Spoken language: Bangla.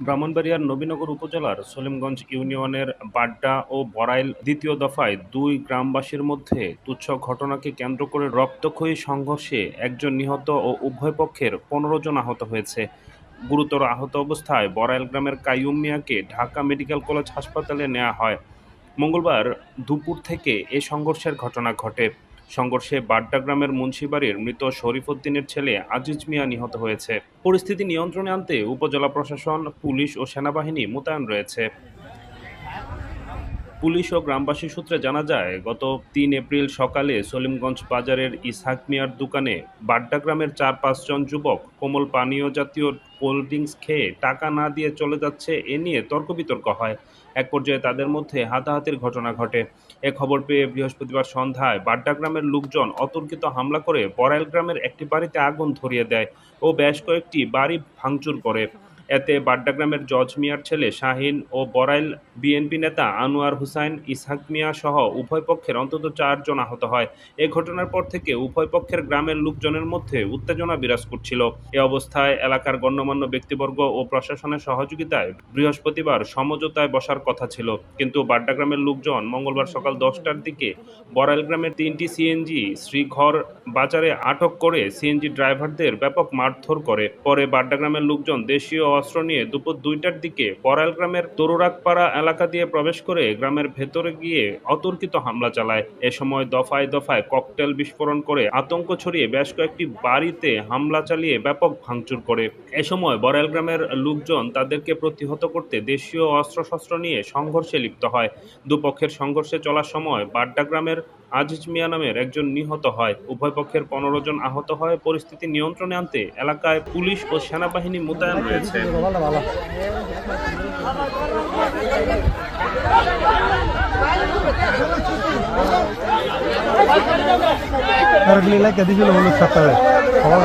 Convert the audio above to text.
ব্রাহ্মণবাড়িয়ার নবীনগর উপজেলার সলিমগঞ্জ ইউনিয়নের বাড্ডা ও বড়াইল দ্বিতীয় দফায় দুই গ্রামবাসীর মধ্যে তুচ্ছ ঘটনাকে কেন্দ্র করে রক্তক্ষয়ী সংঘর্ষে একজন নিহত ও উভয় পক্ষের পনেরো জন আহত হয়েছে। গুরুতর আহত অবস্থায় বড়াইল গ্রামের কাইয়ুম মিয়াকে ঢাকা মেডিকেল কলেজ হাসপাতালে নেওয়া হয়। মঙ্গলবার দুপুর থেকে এ সংঘর্ষের ঘটনা ঘটে। সংঘর্ষে বাড্ডা গ্রামের মুন্সিবাড়ির মৃত শরীফ উদ্দিনের ছেলে আজিজ মিয়া নিহত হয়েছে। পরিস্থিতি নিয়ন্ত্রণে আনতে উপজেলা প্রশাসন, পুলিশ ও সেনাবাহিনী মোতায়েন রয়েছে। পুলিশ ও গ্রামবাসী সূত্রে জানা যায়, গত তিন এপ্রিল সকালে সলিমগঞ্জ বাজারের ইসহাক মিয়ার দোকানে বাড্ডা গ্রামের চার পাঁচজন যুবক কোমল পানীয় জাতীয় কোল্ড ড্রিঙ্কস খেয়ে টাকা না দিয়ে চলে যাচ্ছে, এ নিয়ে তর্ক বিতর্ক হয়। এক পর্যায়ে তাদের মধ্যে হাতাহাতির ঘটনা ঘটে। এ খবর পেয়ে বৃহস্পতিবার সন্ধ্যায় বাড্ডা গ্রামের লোকজন অতর্কিত হামলা করে বড়াইল গ্রামের একটি বাড়িতে আগুন ধরিয়ে দেয় ও বেশ কয়েকটি বাড়ি ভাঙচুর করে। এতে বাড্ডা গ্রামের জজ মিয়ার ছেলে শাহিন ও বরাইল বিএনপি নেতা আনোয়ার হুসাইন, ইসহাক মিয়া সহ উভয় পক্ষের অন্তত চারজন আহত হয়। এ ঘটনার পর থেকে উভয় পক্ষের গ্রামের লোকজনের মধ্যে উত্তেজনা বিরাজ করছিল। এ অবস্থায় এলাকার গণ্যমান্য ব্যক্তিবর্গ ও প্রশাসনের সহযোগিতায় বৃহস্পতিবার সমঝোতায় বসার কথা ছিল। কিন্তু বাড্ডা গ্রামের লোকজন মঙ্গলবার সকাল দশটার দিকে বরাইল গ্রামের তিনটি সিএনজি শ্রীঘর বাজারে আটক করে সিএনজি ড্রাইভারদের ব্যাপক মারধর করে। পরে বাড্ডা গ্রামের লোকজন দেশীয় অস্ত্র নিয়ে দুপুর দুইটার দিকে বড়াইল গ্রামের তরুরাকপাড়া এলাকা দিয়ে প্রবেশ করে গ্রামের ভেতরে গিয়ে অতর্কিত হামলা চালায়। এ সময় দফায় দফায় ককটেল বিস্ফোরণ করে আতঙ্ক ছড়িয়ে বেশ কয়েকটি বাড়িতে হামলা চালিয়ে ব্যাপক ভাঙচুর করে। এ সময় বড়াইল গ্রামের লোকজন তাদেরকে প্রতিহত করতে দেশীয় অস্ত্রশস্ত্র নিয়ে সংঘর্ষে লিপ্ত হয়। দুপক্ষের সংঘর্ষে চলার সময় বাড্ডা গ্রামের আজিজ মিয়া নামের একজন নিহত হয়। উভয় পক্ষের পনেরো জন আহত হয়। পরিস্থিতি নিয়ন্ত্রণে আনতে এলাকায় পুলিশ ও সেনাবাহিনী মোতায়েন রয়েছে। ভালো ভালো গলি লাগে। দিছিল হলো সাতটারে ভালো